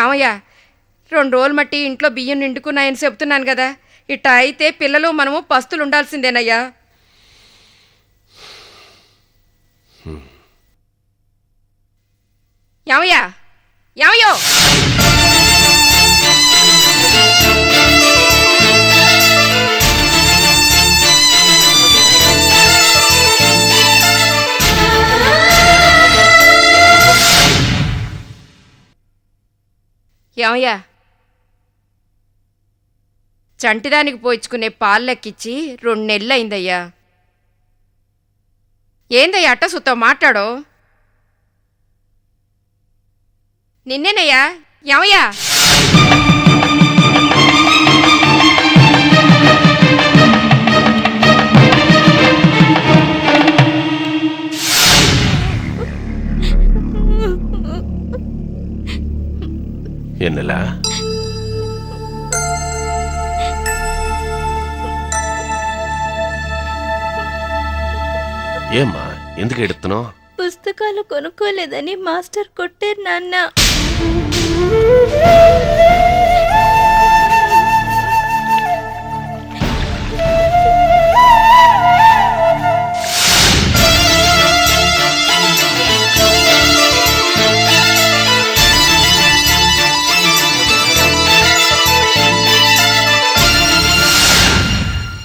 ఏమయ్యా రెండు రోజులు మట్టి ఇంట్లో బియ్యం నిండుకున్నాయని చెప్తున్నాను కదా. ఇట్ట అయితే పిల్లలు మనము పస్తులు ఉండాల్సిందేనయ్యా ఏమయ్యా ఏమయ్యో ఏమయ్యా? చంటిదానికి పోయించుకునే పాలు రెండు నెలలు అయిందయ్యా ఏందయ్యా అట్ట సుత్తో మాట్లాడో? నిన్నేనయ్యా? ఏమయ్యా? என்னலா? ఏమ్మా ఎందుకు ఎడుతున్నావు పుస్తకాలు కొనుక్కోలేదని మాస్టర్ కొట్టారు నాన్న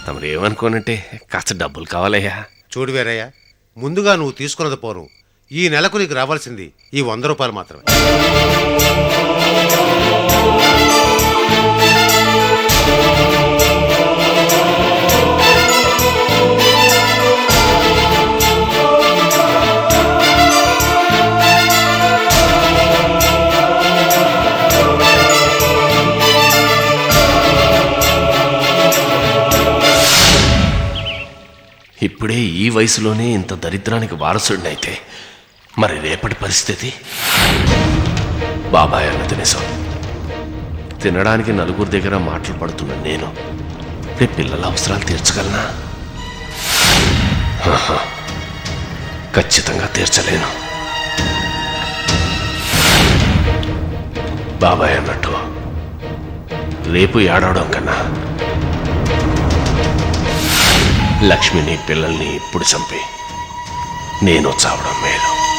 తమరు ఏమనుకోనంటే కాస్త డబ్బులు కావాలయ్యా. చూడు వేరయ్యా ముందుగా నువ్వు తీసుకున్నది పోను. ఈ నెలకు నీకు రావాల్సింది ఈ వంద రూపాయలు మాత్రమే. ఇప్పుడే ఈ వయసులోనే ఇంత దరిద్రానికి వారసుడినైతే మరి రేపటి పరిస్థితి? బాబాయ్ అన్న నిజం తినడానికి నలుగురి దగ్గర మాటలు పడుతున్న నేను రేపు పిల్లల అవసరాలు తీర్చగలనా? ఖచ్చితంగా తీర్చలేను. బాబాయ్ అన్నట్టు రేపు ఏడవడం కన్నా లక్ష్మిని పిల్లల్ని ఇప్పుడు చంపి? నేను చావడం మేలు.